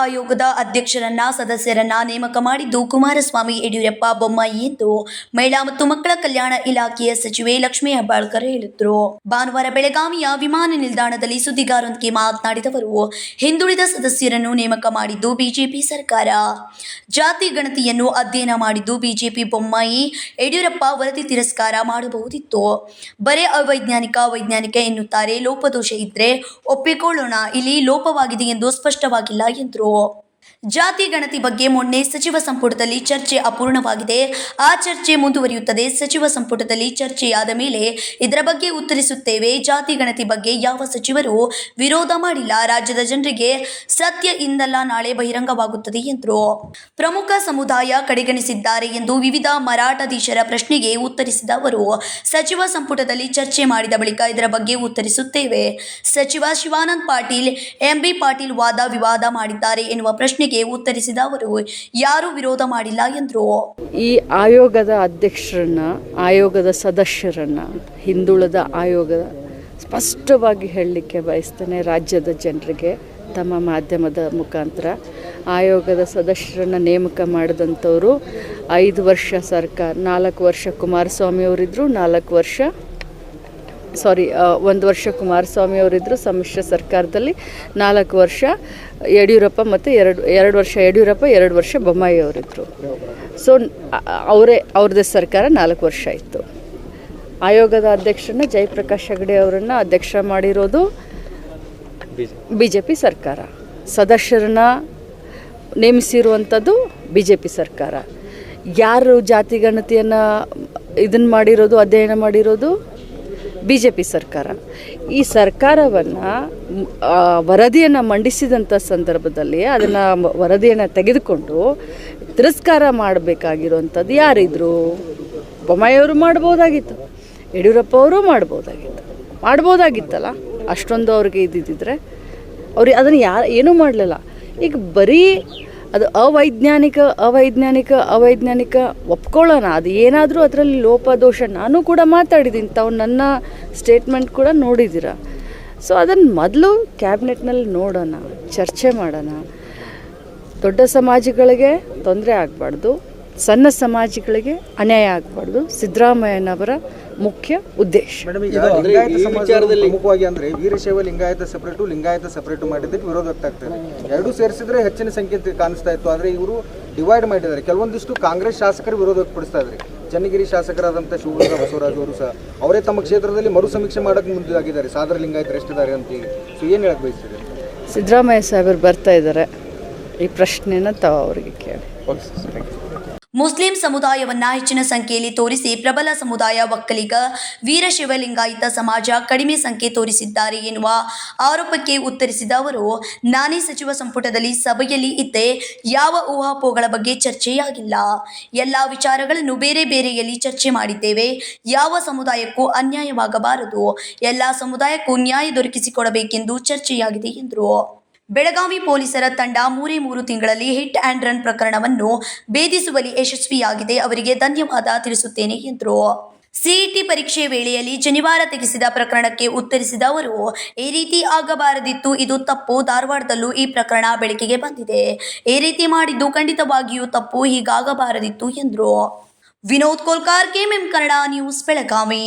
ಆಯೋಗದ ಅಧ್ಯಕ್ಷರನ್ನ, ಸದಸ್ಯರನ್ನ ನೇಮಕ ಮಾಡಿದ್ದು ಕುಮಾರಸ್ವಾಮಿ ಯಡಿಯೂರಪ್ಪ ಬೊಮ್ಮಾಯಿ ಎಂದು ಮಹಿಳಾ ಮತ್ತು ಮಕ್ಕಳ ಕಲ್ಯಾಣ ಇಲಾಖೆಯ ಸಚಿವೆ ಲಕ್ಷ್ಮೀ ಹೆಬ್ಬಾಳ್ಕರ್ ಹೇಳಿದ್ರು. ಭಾನುವಾರ ಬೆಳಗಾವಿಯ ವಿಮಾನ ನಿಲ್ದಾಣದಲ್ಲಿ ಸುದ್ದಿಗಾರರೊಂದಿಗೆ ಮಾತನಾಡಿದವರು ಹಿಂದುಳಿದ ಸದಸ್ಯರನ್ನು ನೇಮಕ ಮಾಡಿದ್ದು ಬಿಜೆಪಿ ಸರ್ಕಾರ. ಜಾತಿ ಗಣತಿಯನ್ನು ಅಧ್ಯಯನ ಮಾಡಿದ್ದು ಬಿಜೆಪಿ ಬೊಮ್ಮಾಯಿ, ಯಡಿಯೂರಪ್ಪ ವರದಿ ತಿರಸ್ಕಾರ ಮಾಡಬಹುದಿತ್ತು. ಬರೇ ಅವೈಜ್ಞಾನಿಕ, ವೈಜ್ಞಾನಿಕ ಎನ್ನುತ್ತಾರೆ. ಲೋಪದೋಷ ಇದ್ರೆ ಒಪ್ಪಿಕೊಳ್ಳೋಣ. ಇಲ್ಲಿ ಲೋಪವಾಗಿದೆ ಎಂದು ಸ್ಪಷ್ಟವಾಗಿಲ್ಲ ಎಂದರು. 我 ಜಾತಿ ಗಣತಿ ಬಗ್ಗೆ ಮೊನ್ನೆ ಸಚಿವ ಸಂಪುಟದಲ್ಲಿ ಚರ್ಚೆ ಅಪೂರ್ಣವಾಗಿದೆ. ಆ ಚರ್ಚೆ ಮುಂದುವರಿಯುತ್ತದೆ. ಸಚಿವ ಸಂಪುಟದಲ್ಲಿ ಚರ್ಚೆಯಾದ ಮೇಲೆ ಇದರ ಬಗ್ಗೆ ಉತ್ತರಿಸುತ್ತೇವೆ. ಜಾತಿ ಗಣತಿ ಬಗ್ಗೆ ಯಾವ ಸಚಿವರು ವಿರೋಧ ಮಾಡಿಲ್ಲ. ರಾಜ್ಯದ ಜನರಿಗೆ ಸತ್ಯ ಇಂದಲ್ಲ, ನಾಳೆ ಬಹಿರಂಗವಾಗುತ್ತದೆ ಎಂದರು. ಪ್ರಮುಖ ಸಮುದಾಯ ಕಡೆಗಣಿಸಿದ್ದಾರೆ ಎಂದು ವಿವಿಧ ಮರಾಠಾಧೀಶರ ಪ್ರಶ್ನೆಗೆ ಉತ್ತರಿಸಿದ ಅವರು, ಸಚಿವ ಸಂಪುಟದಲ್ಲಿ ಚರ್ಚೆ ಮಾಡಿದ ಬಳಿಕ ಇದರ ಬಗ್ಗೆ ಉತ್ತರಿಸುತ್ತೇವೆ. ಸಚಿವ ಶಿವಾನಂದ್ ಪಾಟೀಲ್, ಎಂಬಿ ಪಾಟೀಲ್ ವಾದ ವಿವಾದ ಮಾಡಿದ್ದಾರೆ ಎನ್ನುವ ಪ್ರಶ್ನೆಗೆ ಉತ್ತರಿಸಿದ ಅವರು, ಯಾರೂ ವಿರೋಧ ಮಾಡಿಲ್ಲ ಎಂದರು. ಈ ಆಯೋಗದ ಅಧ್ಯಕ್ಷರನ್ನ, ಆಯೋಗದ ಸದಸ್ಯರನ್ನ, ಹಿಂದುಳಿದ ಆಯೋಗದ ಸ್ಪಷ್ಟವಾಗಿ ಹೇಳಲಿಕ್ಕೆ ಬಯಸ್ತೇನೆ, ರಾಜ್ಯದ ಜನರಿಗೆ ತಮ್ಮ ಮಾಧ್ಯಮದ ಮುಖಾಂತರ. ಆಯೋಗದ ಸದಸ್ಯರನ್ನು ನೇಮಕ ಮಾಡಿದಂಥವರು ಐದು ವರ್ಷ ಸರ್ಕಾರ, ನಾಲ್ಕು ವರ್ಷ ಕುಮಾರಸ್ವಾಮಿ ಅವರಿದ್ದರು ನಾಲ್ಕು ವರ್ಷ ಸಾರಿ ಒಂದು ವರ್ಷ ಕುಮಾರಸ್ವಾಮಿ ಅವರಿದ್ದರು ಸಮ್ಮಿಶ್ರ ಸರ್ಕಾರದಲ್ಲಿ ನಾಲ್ಕು ವರ್ಷ ಯಡಿಯೂರಪ್ಪ ಮತ್ತು ಎರಡು ಎರಡು ವರ್ಷ ಯಡಿಯೂರಪ್ಪ ಎರಡು ವರ್ಷ ಬೊಮ್ಮಾಯಿ ಅವರಿದ್ದರು ಸೊ ಅವರೇ ಅವ್ರದ್ದೇ ಸರ್ಕಾರ ನಾಲ್ಕು ವರ್ಷ ಇತ್ತು ಆಯೋಗದ ಅಧ್ಯಕ್ಷರನ್ನ ಜಯಪ್ರಕಾಶ್ ಹೆಗಡೆ ಅವರನ್ನು ಅಧ್ಯಕ್ಷ ಮಾಡಿರೋದು ಬಿ ಜೆ ಪಿ ಸರ್ಕಾರ. ಸದಸ್ಯರನ್ನ ನೇಮಿಸಿರುವಂಥದ್ದು ಬಿ ಜೆ ಪಿ ಸರ್ಕಾರ. ಯಾರು ಜಾತಿ ಗಣತಿಯನ್ನು ಇದನ್ನು ಮಾಡಿರೋದು ಅಧ್ಯಯನ ಮಾಡಿರೋದು? ಬಿ ಜೆ ಪಿ ಸರ್ಕಾರ. ಈ ಸರ್ಕಾರವನ್ನು ವರದಿಯನ್ನು ಮಂಡಿಸಿದಂಥ ಸಂದರ್ಭದಲ್ಲಿ ಅದನ್ನು ವರದಿಯನ್ನು ತೆಗೆದುಕೊಂಡು ತಿರಸ್ಕಾರ ಮಾಡಬೇಕಾಗಿರುವಂಥದ್ದು ಯಾರಿದ್ರು? ಬೊಮ್ಮಾಯಿಯವರು ಮಾಡ್ಬೋದಾಗಿತ್ತು ಯಡಿಯೂರಪ್ಪ ಅವರು ಮಾಡ್ಬೋದಾಗಿತ್ತು. ಮಾಡ್ಬೋದಾಗಿತ್ತಲ್ಲ, ಅಷ್ಟೊಂದು ಅವ್ರಿಗೆ ಇದ್ದಿದ್ದರೆ. ಅವ್ರಿಗೆ ಅದನ್ನು ಯಾ, ಏನೂ ಮಾಡಲಿಲ್ಲ. ಈಗ ಬರೀ ಅದು ಅವೈಜ್ಞಾನಿಕ ಅವೈಜ್ಞಾನಿಕ ಅವೈಜ್ಞಾನಿಕ ಒಪ್ಕೊಳ್ಳೋಣ. ಅದು ಏನಾದರೂ ಅದರಲ್ಲಿ ಲೋಪದೋಷ ನಾನು ಕೂಡ ಮಾತಾಡಿದ್ದೀನಿ. ತಾವು ನನ್ನ ಸ್ಟೇಟ್ಮೆಂಟ್ ಕೂಡ ನೋಡಿದ್ದೀರ. ಸೊ ಅದನ್ನು ಮೊದಲು ಕ್ಯಾಬಿನೆಟ್ನಲ್ಲಿ ನೋಡೋಣ, ಚರ್ಚೆ ಮಾಡೋಣ. ದೊಡ್ಡ ಸಮಾಜಗಳಿಗೆ ತೊಂದರೆ ಆಗಬಾರ್ದು. ಸಣ್ಣ ಸಮಾಜಗಳಿಗೆ ಅನ್ಯಾಯ ಆಗಬಾರ್ದು. ಸಿದ್ದರಾಮಯ್ಯನವರ ಮುಖ್ಯ ಉದ್ದೇಶ. ಪ್ರಮುಖವಾಗಿ ಅಂದ್ರೆ ವೀರಶೈವ ಲಿಂಗಾಯತ ಸಪರೇಟು ಲಿಂಗಾಯತ ಸಪರೇಟು ಮಾಡಿದ್ದಕ್ಕೆ ವಿರೋಧ ವ್ಯಕ್ತ ಆಗ್ತದೆ. ಎರಡೂ ಸೇರಿಸಿದ್ರೆ ಹೆಚ್ಚಿನ ಸಂಖ್ಯೆ ಕಾಣಿಸ್ತಾ ಇತ್ತು. ಆದ್ರೆ ಇವರು ಡಿವೈಡ್ ಮಾಡಿದ್ದಾರೆ. ಕೆಲವೊಂದಿಷ್ಟು ಕಾಂಗ್ರೆಸ್ ಶಾಸಕರು ವಿರೋಧ ವ್ಯಕ್ತಪಡಿಸ್ತಾ ಇದ್ದಾರೆ. ಚನ್ನಗಿರಿ ಶಾಸಕರಾದಂಥ ಶಿವಮೊಗ್ಗ ಬಸವರಾಜ್ ಅವರು ಸಹ. ಅವರೇ ತಮ್ಮ ಕ್ಷೇತ್ರದಲ್ಲಿ ಮರು ಸಮೀಕ್ಷೆ ಮಾಡಕ್ಕೆ ಮುಂದಾಗಿದ್ದಾರೆ. ಸಾದರ ಲಿಂಗಾಯತರು ಎಷ್ಟಿದ್ದಾರೆ ಅಂತೇಳಿ ಸೊ ಏನು ಹೇಳಕ್ ಬಯಸ್ತಿದೆ ಸಿದ್ದರಾಮಯ್ಯ ಸಾಹೇಬರು ಬರ್ತಾ ಇದ್ದಾರೆ. ಈ ಪ್ರಶ್ನೆನ ತಾವು ಅವರಿಗೆ ಕೇಳಿ. ಮುಸ್ಲಿಂ ಸಮುದಾಯವನ್ನ ಹೆಚ್ಚಿನ ಸಂಖ್ಯೆಯಲ್ಲಿ ತೋರಿಸಿ ಪ್ರಬಲ ಸಮುದಾಯ ಒಕ್ಕಲಿಗ ವೀರಶಿವಲಿಂಗಾಯತ ಸಮಾಜ ಕಡಿಮೆ ಸಂಖ್ಯೆ ತೋರಿಸಿದ್ದಾರೆ ಎನ್ನುವ ಆರೋಪಕ್ಕೆ ಉತ್ತರಿಸಿದ ಅವರು, ನಾನೇ ಸಚಿವ ಸಂಪುಟದಲ್ಲಿ ಸಭೆಯಲ್ಲಿ ಇದ್ದೆ, ಯಾವ ಊಹಾಪೋಗಳ ಬಗ್ಗೆ ಚರ್ಚೆಯಾಗಿಲ್ಲ. ಎಲ್ಲ ವಿಚಾರಗಳನ್ನು ಬೇರೆ ಬೇರೆಯಲ್ಲಿ ಚರ್ಚೆ ಮಾಡಿದ್ದೇವೆ. ಯಾವ ಸಮುದಾಯಕ್ಕೂ ಅನ್ಯಾಯವಾಗಬಾರದು. ಎಲ್ಲ ಸಮುದಾಯಕ್ಕೂ ನ್ಯಾಯ ದೊರಕಿಸಿಕೊಡಬೇಕೆಂದು ಚರ್ಚೆಯಾಗಿದೆ ಎಂದರು. ಬೆಳಗಾವಿ ಪೊಲೀಸರ ತಂಡ ಮೂರೇ ಮೂರು ತಿಂಗಳಲ್ಲಿ ಹಿಟ್ ಆ್ಯಂಡ್ ರನ್ ಪ್ರಕರಣವನ್ನು ಭೇದಿಸುವಲ್ಲಿ ಯಶಸ್ವಿಯಾಗಿದೆ. ಅವರಿಗೆ ಧನ್ಯವಾದ ತಿಳಿಸುತ್ತೇನೆ ಎಂದರು. ಸಿಇಟಿ ಪರೀಕ್ಷೆ ವೇಳೆಯಲ್ಲಿ ಶನಿವಾರ ತೆಗೆಸಿದ ಪ್ರಕರಣಕ್ಕೆ ಉತ್ತರಿಸಿದ ಅವರು, ಈ ರೀತಿ ಆಗಬಾರದಿತ್ತು. ಇದು ತಪ್ಪು. ಧಾರವಾಡದಲ್ಲೂ ಈ ಪ್ರಕರಣ ಬೆಳಕಿಗೆ ಬಂದಿದೆ. ಈ ರೀತಿ ಮಾಡಿದ್ದು ಖಂಡಿತವಾಗಿಯೂ ತಪ್ಪು. ಹೀಗಾಗಬಾರದಿತ್ತು ಎಂದರು. Vinod Kolkar KMM Kannada news, Belagavi.